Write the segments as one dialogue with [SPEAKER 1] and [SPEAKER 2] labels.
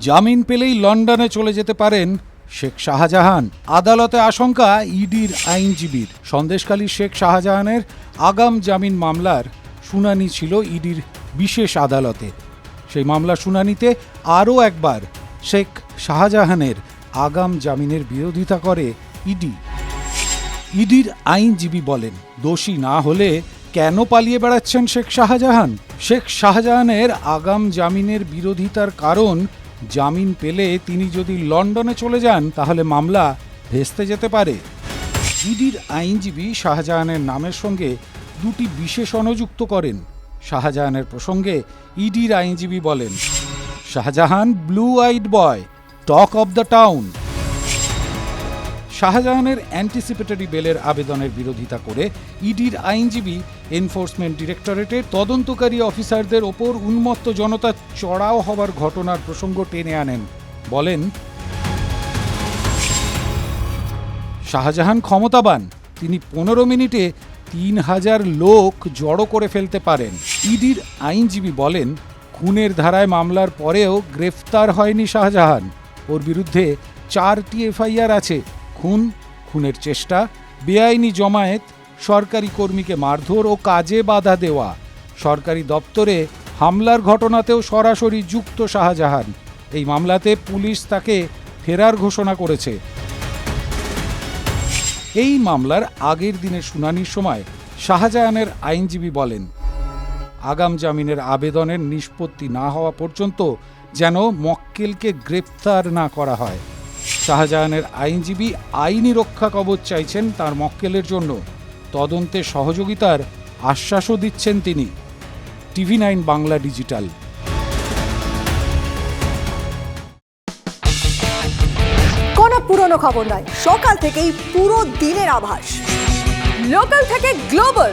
[SPEAKER 1] জামিন পেলেই লন্ডনে চলে যেতে পারেন শেখ শাহজাহান। আদালতে আশঙ্কা ইডির আইনজীবীর। সন্দেশখালী শেখ শাহজাহানের আগাম জামিন মামলার শুনানি ছিল ইডির বিশেষ আদালতে। সেই মামলা শুনানিতে আরও একবার শেখ শাহজাহানের আগাম জামিনের বিরোধিতা করে ইডি। ইডির আইনজীবী বলেন, দোষী না হলে কেন পালিয়ে বেড়াচ্ছেন শেখ শাহজাহান? শেখ শাহজাহানের আগাম জামিনের বিরোধিতার কারণ জামিন পেলে তিনি যদি লন্ডনে চলে যান, তাহলে মামলা ভেস্তে যেতে পারে। ইডির আইনজীবী শাহজাহানের নামের সঙ্গে দুটি বিশেষ অনুযুক্ত করেন। শাহজাহানের প্রসঙ্গে ইডির আইনজীবী বলেন, Shahjahan blue eyed boy talk of the town শাহজাহানের অ্যান্টিসিপেটরি বেলের আবেদনের বিরোধিতা করে ইডির আইনজীবী এনফোর্সমেন্ট ডিরেক্টরেটের তদন্তকারী অফিসারদের ওপর উন্মত্ত জনতা চড়াও হবার ঘটনার প্রসঙ্গ টেনে আনেন, বলেন। শাহজাহান ক্ষমতাবান, তিনি পনেরো মিনিটে তিন হাজার লোক জড়ো করে ফেলতে পারেন, ইডির আইনজীবী বলেন। খুনের ধারায় মামলার পরেও গ্রেফতার হয়নি শাহজাহান, ওর বিরুদ্ধে চারটি এফআইআর আছে। খুন, খুনের চেষ্টা, বেআইনি জমায়েত, সরকারি কর্মীকে মারধর ও কাজে বাধা দেওয়া। সরকারি দপ্তরে হামলার ঘটনাতেও সরাসরি যুক্ত শাহজাহান। এই মামলাতে পুলিশ তাকে ফেরার ঘোষণা করেছে। এই মামলার আগের দিনের শুনানির সময় শাহজাহানের আইনজীবী বলেন, আগাম জামিনের আবেদনের নিষ্পত্তি না হওয়া পর্যন্ত যেন মক্কেলকে গ্রেপ্তার না করা হয়। শাহজাহানের আইনজীবী আইনি রক্ষা কবচ চাইছেন তার মক্কেলের জন্য। তদন্তে সহযোগিতার আশ্বাসও দিচ্ছেন তিনি। TV nine Bangla digital.
[SPEAKER 2] কোনো পুরনো খবর নয়, সকাল থেকেই পুরো দিনের আভাস। লোকাল থেকে গ্লোবাল।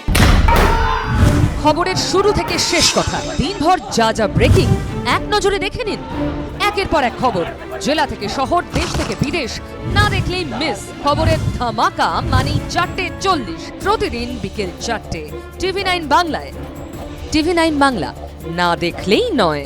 [SPEAKER 3] খবরের শুরু থেকে শেষ কথা। দিনভর যা যা ব্রেকিং এক নজরে দেখে নিন। একের পর এক খবর। জেলা থেকে শহর, দেশ থেকে বিদেশ, না দেখলেই মিস খবরের ধামাকা মানে চারটে চল্লিশ। প্রতিদিন বিকেল চারটে। টিভি নাইন বাংলায়। টিভি নাইন বাংলা, না দেখলেই নয়।